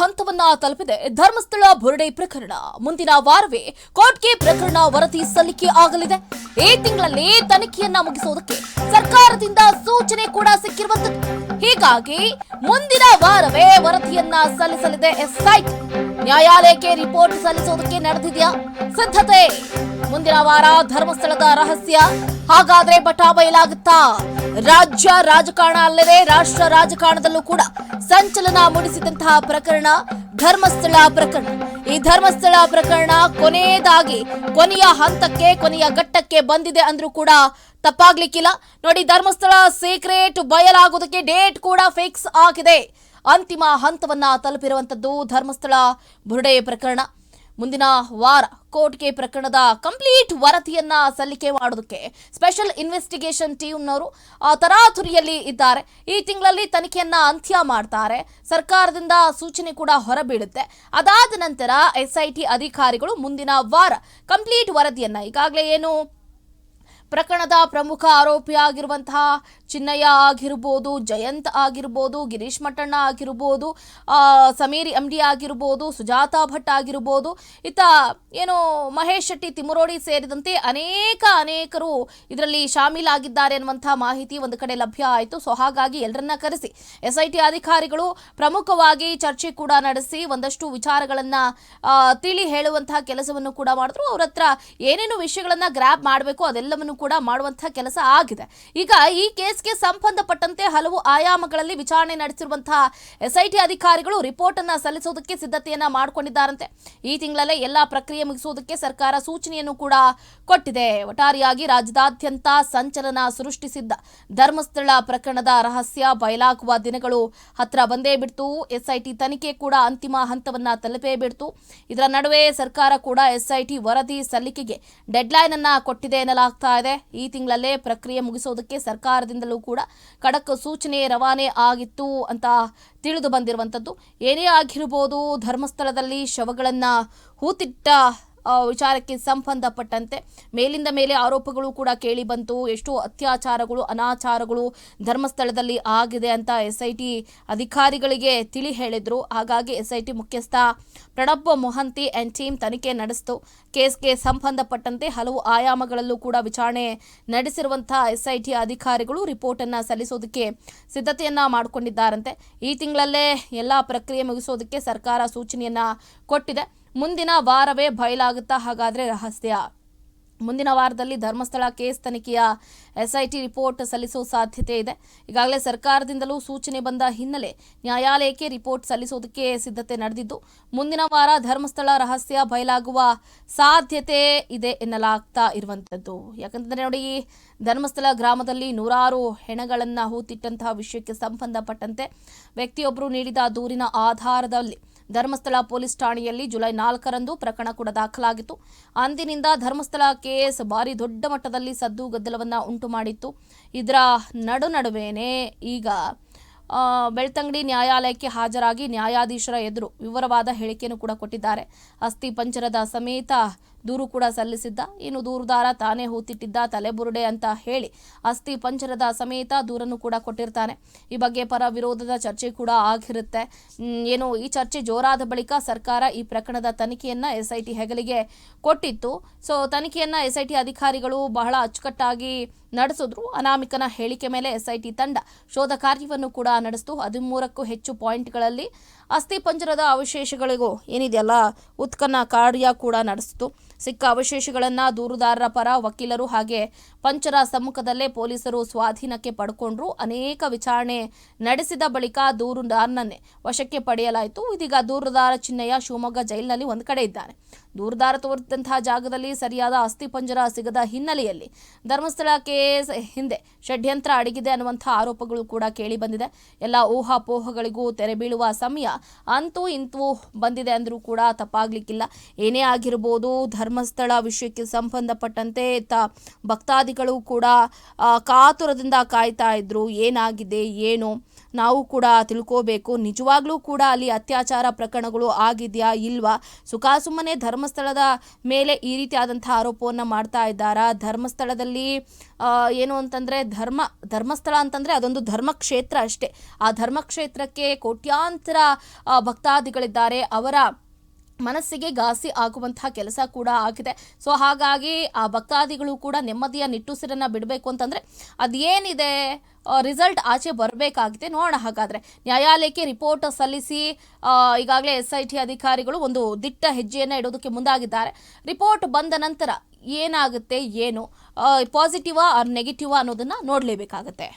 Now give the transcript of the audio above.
ಹಂತವನ್ನ ತಲುಪಿದೆ. ಧರ್ಮಸ್ಥಳ ಬುರುಡೆ ಪ್ರಕರಣ. ಮುಂದಿನ ವಾರವೇ ಕೋರ್ಟ್ಗೆ ಪ್ರಕರಣ ವರದಿ ಸಲ್ಲಿಕೆ ಆಗಲಿದೆ. ಈ ತಿಂಗಳಲ್ಲಿ ತನಿಖೆಯನ್ನ ಮುಗಿಸುವುದಕ್ಕೆ ಸರ್ಕಾರದಿಂದ ಸೂಚನೆ ಕೂಡ ಸಿಕ್ಕಿರುವಂತದ್ದು ಹೀಗಾಗಿ ಮುಂದಿನ ವಾರವೇ ವರದಿಯನ್ನ ಸಲ್ಲಿಸಲಿದೆ ಎಸ್ಐಟಿ ನ್ಯಾಯಾಲಯಕ್ಕೆ ರಿಪೋರ್ಟ್ ಸಲ್ಲಿಸುವುದಕ್ಕೆ ನಡೆದಿದೆಯಾ? ಸಿದ್ಧತೆ. ಮುಂದಿನ ವಾರ ಧರ್ಮಸ್ಥಳದ ರಹಸ್ಯ. ಹಾಗಾದ್ರೆ ಬಟಾ ಬಯಲಾಗುತ್ತಾ ರಾಜ್ಯ ರಾಜಕಾರಣ ಅಲ್ಲದೆ ರಾಷ್ಟ್ರ ರಾಜಕಾರಣದಲ್ಲೂ ಕೂಡ ಸಂಚಲನ ಮೂಡಿಸಿದಂತಹ ಪ್ರಕರಣ ಧರ್ಮಸ್ಥಳ ಪ್ರಕರಣ. ಈ ಧರ್ಮಸ್ಥಳ ಪ್ರಕರಣ ಕೊನೆಯದಾಗಿ ಕೊನೆಯ ಹಂತಕ್ಕೆ, ಕೊನೆಯ ಘಟ್ಟಕ್ಕೆ ಬಂದಿದೆ ಅಂದ್ರೂ ಕೂಡ ತಪ್ಪಾಗ್ಲಿಕ್ಕಿಲ್ಲ. ನೋಡಿ, ಧರ್ಮಸ್ಥಳ ಸೀಕ್ರೆಟ್ ಬಯಲಾಗೋದಕ್ಕೆ ಡೇಟ್ ಕೂಡ ಫಿಕ್ಸ್ ಆಗಿದೆ. ಅಂತಿಮ ಹಂತವನ್ನ ತಲುಪಿರುವಂತದ್ದು ಧರ್ಮಸ್ಥಳ ಬುರುಡೆ ಪ್ರಕರಣ. ಮುಂದಿನ ವಾರ ಕೋರ್ಟ್ಗೆ ಪ್ರಕರಣದ ಕಂಪ್ಲೀಟ್ ವರದಿಯನ್ನ ಸಲ್ಲಿಕೆ ಮಾಡೋದಕ್ಕೆ ಸ್ಪೆಷಲ್ ಇನ್ವೆಸ್ಟಿಗೇಷನ್ ಟೀಮ್ನವರು ತರಾತುರಿಯಲ್ಲಿ ಇದ್ದಾರೆ. ಈ ತಿಂಗಳಲ್ಲಿ ತನಿಖೆಯನ್ನ ಅಂತ್ಯ ಮಾಡ್ತಾರೆ. ಸರ್ಕಾರದಿಂದ ಸೂಚನೆ ಕೂಡ ಹೊರಬೀಳುತ್ತೆ. ಅದಾದ ನಂತರ ಎಸ್ಐಟಿ ಅಧಿಕಾರಿಗಳು ಮುಂದಿನ ವಾರ ಕಂಪ್ಲೀಟ್ ವರದಿಯನ್ನ ಈಗಾಗಲೇ ಏನು ಪ್ರಕರಣದ ಪ್ರಮುಖ ಆರೋಪಿಯಾಗಿರುವಂತಹ ಚಿನ್ನಯ್ಯ ಆಗಿರ್ಬೋದು, ಜಯಂತ್ ಆಗಿರ್ಬೋದು, ಗಿರೀಶ್ ಮಟ್ಟಣ್ಣ ಆಗಿರ್ಬೋದು ಸಮೀರ್ ಎಂ ಡಿ ಆಗಿರ್ಬೋದು, ಸುಜಾತಾ ಭಟ್ ಆಗಿರ್ಬೋದು, ಇತ್ತ ಏನು ಮಹೇಶ್ ಶೆಟ್ಟಿ ತಿಮುರೋಡಿ ಸೇರಿದಂತೆ ಅನೇಕ ಅನೇಕರು ಇದರಲ್ಲಿ ಶಾಮೀಲಾಗಿದ್ದಾರೆ ಅನ್ನುವಂತಹ ಮಾಹಿತಿ ಒಂದು ಕಡೆ ಲಭ್ಯ ಆಯಿತು. ಸೊ, ಹಾಗಾಗಿ ಎಲ್ಲರನ್ನ ಕರೆಸಿ ಎಸ್ ಐ ಟಿ ಅಧಿಕಾರಿಗಳು ಪ್ರಮುಖವಾಗಿ ಚರ್ಚೆ ಕೂಡ ನಡೆಸಿ, ಒಂದಷ್ಟು ವಿಚಾರಗಳನ್ನ ತಿಳಿ ಹೇಳುವಂತಹ ಕೆಲಸವನ್ನು ಕೂಡ ಮಾಡಿದ್ರು. ಅವ್ರ ಹತ್ರ ಏನೇನು ವಿಷಯಗಳನ್ನ ಗ್ರ್ಯಾಬ್ ಮಾಡಬೇಕು ಅದೆಲ್ಲವನ್ನು ಕೂಡ ಮಾಡುವಂತಹ ಕೆಲಸ ಆಗಿದೆ. ಈಗ ಈ ಕೇಸ್ಗೆ ಸಂಬಂಧಪಟ್ಟಂತೆ ಹಲವು ಆಯಾಮಗಳಲ್ಲಿ ವಿಚಾರಣೆ ನಡೆಸಿರುವಂತಹ ಎಸ್ಐಟಿ ಅಧಿಕಾರಿಗಳು ರಿಪೋರ್ಟ್ ಅನ್ನ ಸಲ್ಲಿಸೋದಕ್ಕೆ ಸಿದ್ಧತೆಯನ್ನ ಮಾಡಿಕೊಂಡಿದ್ದಾರಂತೆ. ಈ ತಿಂಗಳಲ್ಲೇ ಎಲ್ಲಾ ಪ್ರಕ್ರಿಯೆ ಮುಗಿಸುವುದಕ್ಕೆ ಸರ್ಕಾರ ಸೂಚನೆಯನ್ನು ಕೂಡ ಕೊಟ್ಟಿದೆ. ಒಟ್ಟಾರೆಯಾಗಿ ರಾಜ್ಯದಾದ್ಯಂತ ಸಂಚಲನ ಸೃಷ್ಟಿಸಿದ್ದ ಧರ್ಮಸ್ಥಳ ಪ್ರಕರಣದ ರಹಸ್ಯ ಬಯಲಾಗುವ ದಿನಗಳು ಹತ್ರ ಬಂದೇ ಬಿಡ್ತು. ಎಸ್ಐಟಿ ತನಿಖೆ ಕೂಡ ಅಂತಿಮ ಹಂತವನ್ನ ತಲುಪೇ ಬಿಡ್ತು. ಇದರ ನಡುವೆ ಸರ್ಕಾರ ಕೂಡ ಎಸ್ಐಟಿ ವರದಿ ಸಲ್ಲಿಕೆಗೆ ಡೆಡ್ಲೈನ್ ಅನ್ನ ಕೊಟ್ಟಿದೆ ಎನ್ನಲಾಗ್ತಾ ಇದೆ. ಈ ತಿಂಗಳಲ್ಲೇ ಪ್ರಕ್ರಿಯೆ ಮುಗಿಸೋದಕ್ಕೆ ಸರ್ಕಾರದಿಂದಲೂ ಕೂಡ ಖಡಕ್ ಸೂಚನೆ ರವಾನೆ ಆಗಿತ್ತು ಅಂತ ತಿಳಿದು ಬಂದಿರುವಂಥದ್ದು. ಏನೇ ಆಗಿರ್ಬೋದು ಧರ್ಮಸ್ಥಳದಲ್ಲಿ ಶವಗಳನ್ನು ಹೂತಿಟ್ಟ ವಿಚಾರಕ್ಕೆ ಸಂಬಂಧಪಟ್ಟಂತೆ ಮೇಲಿಂದ ಮೇಲೆ ಆರೋಪಗಳು ಕೂಡ ಕೇಳಿ ಬಂತು. ಎಷ್ಟು ಅತ್ಯಾಚಾರಗಳು, ಅನಾಚಾರಗಳು ಧರ್ಮಸ್ಥಳದಲ್ಲಿ ಆಗಿದೆ ಅಂತ ಎಸ್ ಐ ಟಿ ಅಧಿಕಾರಿಗಳಿಗೆ ತಿಳಿ ಹೇಳಿದ್ರು. ಹಾಗಾಗಿ ಎಸ್ ಐ ಟಿ ಮುಖ್ಯಸ್ಥ ಪ್ರಣಬ್ ಮೊಹಂತಿ ಆ್ಯಂಡ್ ಟೀಮ್ ತನಿಖೆ ನಡೆಸಿತು. ಕೇಸ್ಗೆ ಸಂಬಂಧಪಟ್ಟಂತೆ ಹಲವು ಆಯಾಮಗಳಲ್ಲೂ ಕೂಡ ವಿಚಾರಣೆ ನಡೆಸಿರುವಂತಹ ಎಸ್ ಐ ಟಿ ಅಧಿಕಾರಿಗಳು ರಿಪೋರ್ಟನ್ನು ಸಲ್ಲಿಸೋದಕ್ಕೆ ಸಿದ್ಧತೆಯನ್ನು ಮಾಡಿಕೊಂಡಿದ್ದಾರಂತೆ. ಈ ತಿಂಗಳಲ್ಲೇ ಎಲ್ಲ ಪ್ರಕ್ರಿಯೆ ಮುಗಿಸೋದಕ್ಕೆ ಸರ್ಕಾರ ಸೂಚನೆಯನ್ನು ಕೊಟ್ಟಿದೆ. ಮುಂದಿನ ವಾರವೇ ಬಯಲಾಗುತ್ತಾ ಹಾಗಾದ್ರೆ ರಹಸ್ಯ. ಮುಂದಿನ ವಾರದಲ್ಲಿ ಧರ್ಮಸ್ಥಳ ಕೇಸ್ ತನಿಖೆಯ ಎಸ್ಐಟಿ ರಿಪೋರ್ಟ್ ಸಲ್ಲಿಸುವ ಸಾಧ್ಯತೆ ಇದೆ. ಈಗಾಗಲೇ ಸರ್ಕಾರದಿಂದಲೂ ಸೂಚನೆ ಬಂದ ಹಿನ್ನೆಲೆ ನ್ಯಾಯಾಲಯಕ್ಕೆ ರಿಪೋರ್ಟ್ ಸಲ್ಲಿಸೋದಕ್ಕೆ ಸಿದ್ಧತೆ ನಡೆದಿದ್ದು, ಮುಂದಿನ ವಾರ ಧರ್ಮಸ್ಥಳ ರಹಸ್ಯ ಬಯಲಾಗುವ ಸಾಧ್ಯತೆ ಇದೆ ಎನ್ನಲಾಗ್ತಾ ಇರುವಂಥದ್ದು ಯಾಕಂತಂದರೆ ನೋಡಿ, ಧರ್ಮಸ್ಥಳ ಗ್ರಾಮದಲ್ಲಿ ನೂರಾರು ಹೆಣಗಳನ್ನು ಹೂತಿಟ್ಟಂತಹ ವಿಷಯಕ್ಕೆ ಸಂಬಂಧಪಟ್ಟಂತೆ ವ್ಯಕ್ತಿಯೊಬ್ಬರು ನೀಡಿದ ದೂರಿನ ಆಧಾರದಲ್ಲಿ ಧರ್ಮಸ್ಥಳ ಪೊಲೀಸ್ ಠಾಣೆಯಲ್ಲಿ ಜುಲೈ ನಾಲ್ಕರಂದು ಪ್ರಕರಣ ಕೂಡ ದಾಖಲಾಗಿತ್ತು. ಅಂದಿನಿಂದ ಧರ್ಮಸ್ಥಳ ಕೇಸ್ ಭಾರಿ ದೊಡ್ಡ ಮಟ್ಟದಲ್ಲಿ ಸದ್ದು ಗದ್ದಲವನ್ನ ಉಂಟು ಮಾಡಿತ್ತು ಇದರ ನಡು ನಡುವೆನೇ ಈಗ ಬೆಳ್ತಂಗಡಿ ನ್ಯಾಯಾಲಯಕ್ಕೆ ಹಾಜರಾಗಿ ನ್ಯಾಯಾಧೀಶರ ಎದುರು ವಿವರವಾದ ಹೇಳಿಕೆಯನ್ನು ಕೂಡ ಕೊಟ್ಟಿದ್ದಾರೆ. ಅಸ್ಥಿ ಪಂಚರದ ಸಮೇತ ದೂರು ಕೂಡ ಸಲ್ಲಿಸಿದ್ದ. ಇನ್ನು ದೂರುದಾರ ತಾನೇ ಹೂತಿಟ್ಟಿದ್ದ ತಲೆಬುರುಡೆ ಅಂತ ಹೇಳಿ ಅಸ್ಥಿ ಪಂಜರದ ಸಮೇತ ದೂರನ್ನು ಕೂಡ ಕೊಟ್ಟಿರ್ತಾನೆ. ಈ ಬಗ್ಗೆ ಪರ ವಿರೋಧದ ಚರ್ಚೆ ಕೂಡ ಆಗಿರುತ್ತೆ. ಏನು ಈ ಚರ್ಚೆ ಜೋರಾದ ಬಳಿಕ ಸರ್ಕಾರ ಈ ಪ್ರಕರಣದ ತನಿಖೆಯನ್ನ ಎಸ್ಐಟಿ ಹೆಗಲಿಗೆ ಕೊಟ್ಟಿತ್ತು. ಸೊ ತನಿಖೆಯನ್ನ ಎಸ್ಐಟಿ ಅಧಿಕಾರಿಗಳು ಬಹಳ ಅಚ್ಚುಕಟ್ಟಾಗಿ ನಡೆಸಿದ್ರು. ಅನಾಮಿಕನ ಹೇಳಿಕೆ ಮೇಲೆ ಎಸ್ಐಟಿ ತಂಡ ಶೋಧ ಕಾರ್ಯವನ್ನು ಕೂಡ ನಡೆಸಿತು. ಹದಿಮೂರಕ್ಕೂ ಹೆಚ್ಚು ಪಾಯಿಂಟ್ಗಳಲ್ಲಿ ಅಸ್ಥಿ ಪಂಜರದ ಅವಶೇಷಗಳಿಗೂ ಏನಿದೆಯಲ್ಲ ಉತ್ಖನ ಕಾರ್ಯ ಕೂಡ ನಡೆಸಿತು. ಸಿಕ್ಕ ಅವಶೇಷಗಳನ್ನು ದೂರುದಾರರ ಪರ, ವಕೀಲರು ಹಾಗೆ ಪಂಚರ ಸಮ್ಮುಖದಲ್ಲೇ ಪೊಲೀಸರು ಸ್ವಾಧೀನಕ್ಕೆ ಪಡ್ಕೊಂಡ್ರು. ಅನೇಕ ವಿಚಾರಣೆ ನಡೆಸಿದ ಬಳಿಕ ದೂರುದಾರನನ್ನೇ ವಶಕ್ಕೆ ಪಡೆಯಲಾಯಿತು. ಇದೀಗ ದೂರುದಾರ ಚಿಹ್ನೆಯ ಶಿವಮೊಗ್ಗ ಜೈಲಿನಲ್ಲಿ ಒಂದು ಕಡೆ ಇದ್ದಾನೆ ದೂರುದಾರ ತೋರಿದಂತಹ ಜಾಗದಲ್ಲಿ ಸರಿಯಾದ ಅಸ್ಥಿ ಪಂಜರ ಸಿಗದ ಹಿನ್ನೆಲೆಯಲ್ಲಿ ಧರ್ಮಸ್ಥಳ ಕೇಸ್ ಹಿಂದೆ ಷಡ್ಯಂತ್ರ ಅಡಗಿದೆ ಅನ್ನುವಂಥ ಆರೋಪಗಳು ಕೂಡ ಕೇಳಿ ಬಂದಿದೆ. ಎಲ್ಲ ಊಹಾಪೋಹಗಳಿಗೂ ತೆರೆ ಬೀಳುವ ಸಮಯ ಅಂತೂ ಇಂತೂ ಬಂದಿದೆ ಅಂದರೂ ಕೂಡ ತಪ್ಪಾಗ್ಲಿಕ್ಕಿಲ್ಲ. ಏನೇ ಆಗಿರ್ಬೋದು, ಧರ್ಮಸ್ಥಳ ವಿಷಯಕ್ಕೆ ಸಂಬಂಧಪಟ್ಟಂತೆ ತ ಭಕ್ತಾದಿಗಳು ಕೂಡ ಕಾತುರದಿಂದ ಕಾಯ್ತಾ ಇದ್ರು. ಏನಾಗಿದೆ, ಏನು? ನಾವು ಕೂಡ ತಿಳ್ಕೋಬೇಕು. ನಿಜವಾಗ್ಲೂ ಕೂಡ ಅಲ್ಲಿ ಅತ್ಯಾಚಾರ ಪ್ರಕರಣಗಳು ಆಗಿದೆಯಾ ಇಲ್ವಾ? ಸುಖಾಸುಮ್ಮನೆ ಧರ್ಮಸ್ಥಳದ ಮೇಲೆ ಈ ರೀತಿಯಾದಂಥ ಆರೋಪವನ್ನು ಮಾಡ್ತಾ ಇದ್ದಾರಾ? ಧರ್ಮಸ್ಥಳದಲ್ಲಿ ಏನು ಅಂತಂದರೆ ಧರ್ಮ, ಧರ್ಮಸ್ಥಳ ಅಂತಂದರೆ ಅದೊಂದು ಧರ್ಮಕ್ಷೇತ್ರ ಅಷ್ಟೇ. ಆ ಧರ್ಮಕ್ಷೇತ್ರಕ್ಕೆ ಕೋಟ್ಯಾಂತರ ಭಕ್ತಾದಿಗಳಿದ್ದಾರೆ. ಅವರ ಮನಸ್ಸಿಗೆ ಘಾಸಿ ಆಗುವಂತಹ ಕೆಲಸ ಕೂಡ ಆಗಿದೆ. ಸೊ ಹಾಗಾಗಿ ಆ ಭಕ್ತಾದಿಗಳು ಕೂಡ ನೆಮ್ಮದಿಯ ನಿಟ್ಟುಸಿರನ್ನ ಬಿಡಬೇಕು ಅಂತಂದರೆ ಅದೇನಿದೆ? ರಿಸಲ್ಟ್ ಆಚೆ ಬರಬೇಕಾಗಿದೆ. ನೋಡೋಣ ಹಾಗಾದರೆ. ನ್ಯಾಯಾಲಯಕ್ಕೆ ರಿಪೋರ್ಟ್ ಸಲ್ಲಿಸಿ ಈಗಾಗಲೇ ಎಸ್ ಐ ಟಿ ಅಧಿಕಾರಿಗಳು ಒಂದು ದಿಟ್ಟ ಹೆಜ್ಜೆಯನ್ನು ಇಡೋದಕ್ಕೆ ಮುಂದಾಗಿದ್ದಾರೆ. ರಿಪೋರ್ಟ್ ಬಂದ ನಂತರ ಏನಾಗುತ್ತೆ, ಏನು? ಪಾಸಿಟಿವಾ ಆರ್ ನೆಗೆಟಿವಾ ಅನ್ನೋದನ್ನು ನೋಡಲೇಬೇಕಾಗುತ್ತೆ.